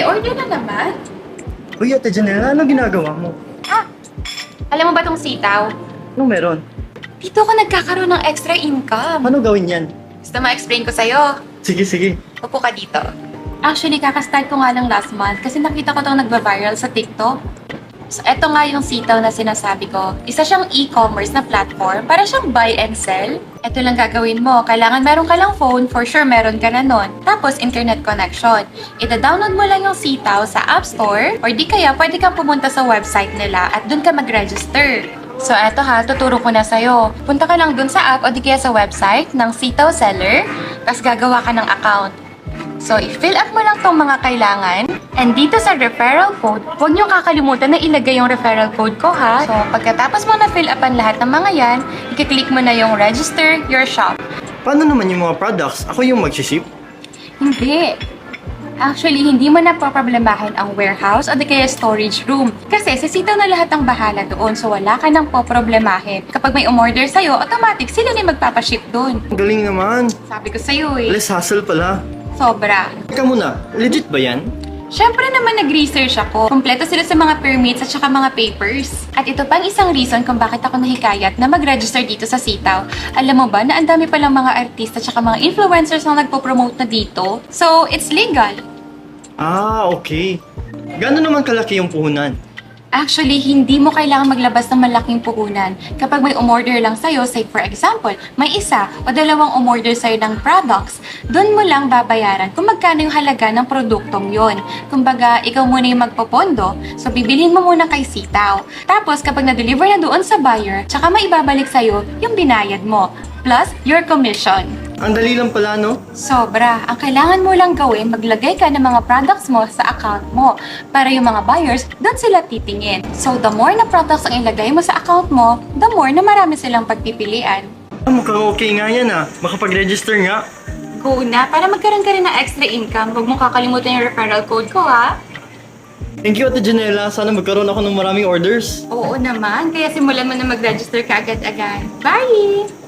May order na naman. Uy, Ate Janela, ano ginagawa mo? Ah, alam mo ba tong sitaw? Ano meron? Dito ako nagkakaroon ng extra income. Paano gawin yan? Gusto mo explain ko sa'yo? Sige, sige. Upo ka dito. Actually, kakastart ko nga lang last month kasi nakita ko itong nagba-viral sa TikTok. So, eto nga yung sitaw na sinasabi ko. Isa siyang e-commerce na platform para siyang buy and sell. Ito lang gagawin mo. Kailangan meron ka lang phone, for sure meron ka na nun. Tapos, internet connection. Ida-download mo lang yung sitaw sa App Store or di kaya pwede kang pumunta sa website nila at dun ka mag-register. So, eto ha, tuturo ko na sa'yo. Punta ka lang dun sa app o di kaya sa website ng Sitaw Seller, tapos gagawa ka ng account. So, i-fill up mo lang tong mga kailangan. And dito sa referral code, huwag niyo kakalimutan na ilagay yung referral code ko ha. So, pagkatapos mo na fill upan lahat ng mga yan, i-click mo na yung register your shop. Paano naman yung mga products? Ako yung magsiship? Hindi. Actually, hindi mo na poproblemahin ang warehouse o di kaya storage room. Kasi si Sitaw na lahat ang bahala doon, so wala ka nang poproblemahin. Kapag may umorder sa'yo, automatic sila na magpapaship doon. Ang galing naman. Sabi ko sa'yo eh, Less hassle pala. Sobra. Teka muna, legit ba yan? Siyempre naman nag-research ako. Kompleto sila sa mga permits at saka mga papers. At ito pang isang reason kung bakit ako nahikayat na mag-register dito sa Sitaw. Alam mo ba na ang dami palang mga artista at saka mga influencers na nagpo-promote na dito? So, it's legal. Ah, okay. Gano'n naman kalaki yung puhunan? Actually, hindi mo kailangan maglabas ng malaking puhunan. Kapag may umorder lang sa'yo, say for example, may isa o dalawang umorder sa'yo ng products, doon mo lang babayaran kung magkano yung halaga ng produktong yon. Kumbaga, ikaw muna yung magpopondo, so bibilhin mo muna kay Sitaw. Tapos, kapag na-deliver na doon sa buyer, tsaka may ibabalik sa'yo yung binayad mo, plus your commission. Ang dali lang pala, no? Sobra. Ang kailangan mo lang gawin, maglagay ka ng mga products mo sa account mo para yung mga buyers, doon sila titingin. So, the more na products ang ilagay mo sa account mo, the more na marami silang pagpipilian. Ah, mukhang okay nga yan ah. Makapag-register nga. Go na, para magkaroon ka rin ng extra income, huwag mo kakalimutan yung referral code ko, ha? Thank you, Ate Janela. Sana magkaroon ako ng maraming orders. Oo naman, kaya simulan mo na mag-register ka agad-agad. Bye!